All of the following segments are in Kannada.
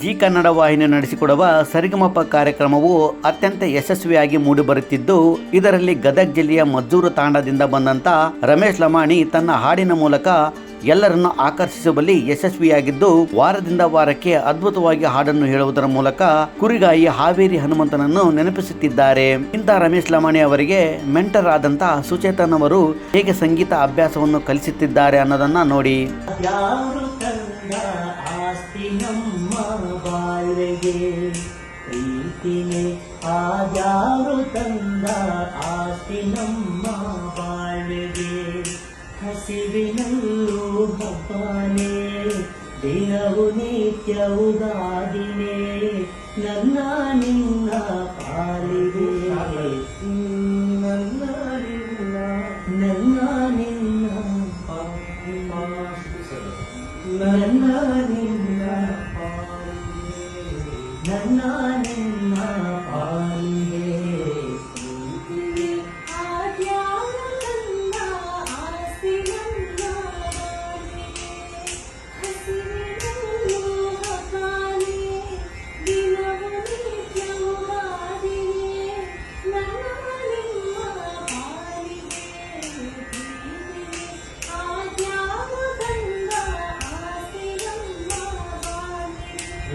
ಜಿ ಕನ್ನಡ ವಾಹಿನಿ ನಡೆಸಿಕೊಡುವ ಸರಿಗಮಪ ಕಾರ್ಯಕ್ರಮವು ಅತ್ಯಂತ ಯಶಸ್ವಿಯಾಗಿ ಮೂಡಿಬರುತ್ತಿದ್ದು, ಇದರಲ್ಲಿ ಗದಗ ಜಿಲ್ಲೆಯ ಮಜ್ಜೂರು ತಾಂಡದಿಂದ ಬಂದಂತ ರಮೇಶ್ ಲಮಾಣಿ ತನ್ನ ಹಾಡಿನ ಮೂಲಕ ಎಲ್ಲರನ್ನು ಆಕರ್ಷಿಸುವಲ್ಲಿ ಯಶಸ್ವಿಯಾಗಿದ್ದು, ವಾರದಿಂದ ವಾರಕ್ಕೆ ಅದ್ಭುತವಾಗಿ ಹಾಡನ್ನು ಹೇಳುವುದರ ಮೂಲಕ ಕುರಿಗಾಯಿ ಹಾವೇರಿ ಹನುಮಂತನನ್ನು ನೆನಪಿಸುತ್ತಿದ್ದಾರೆ. ಇಂಥ ರಮೇಶ್ ಲಮಾಣಿ ಅವರಿಗೆ ಮೆಂಟರ್ ಆದಂತ ಸುಚೇತನ್ ಅವರು ಹೇಗೆ ಸಂಗೀತ ಅಭ್ಯಾಸವನ್ನು ಕಲಿಸುತ್ತಿದ್ದಾರೆ ಅನ್ನೋದನ್ನ ನೋಡಿ. ತಂದ ಆಸ್ತಿ ನಮ್ಮ ಬಾಳ್ವೆಗೆ ಪ್ರೀತಿನೇ ಆದ್ಯಾರು ತಂದ ಆಸ್ತಿ ನಮ್ಮ ಬಾಳ್ವೆಗೆ ಹಸಿವಿನಲ್ಲೂ ಹಬ್ಬನೇ, ದಿನವು ನಿತ್ಯವು ಗಾದಿನೇ ನನ್ನ ನಿನ್ನ ನನ್ನ ನಿನ್ನ ನನ್ನ ನಿನ್ನ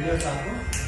वीडियो आपको